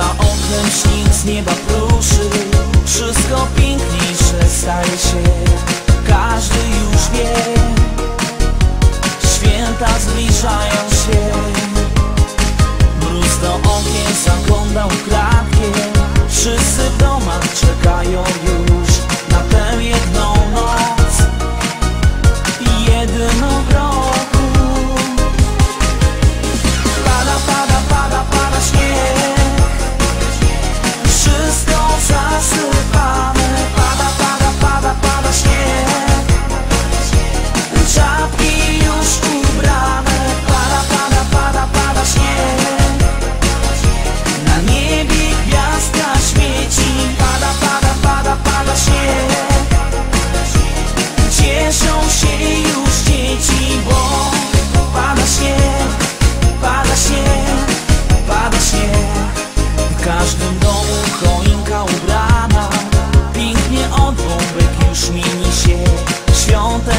Oknem śnieg z nieba pruszy Wszystko piękniejsze staje się. Każdy już wie. Święta zbliżają się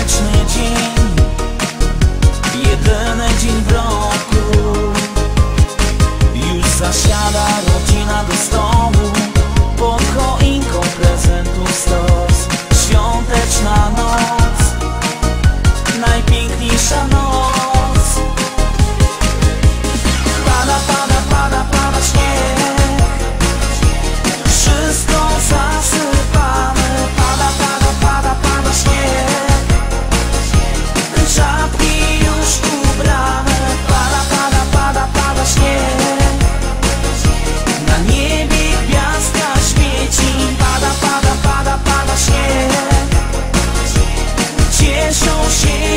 słoneczny dzień Jedyny dzień w roku. Już zasiada rodzina do stołu Pod choinką prezentów stos. Świąteczna noc. ocean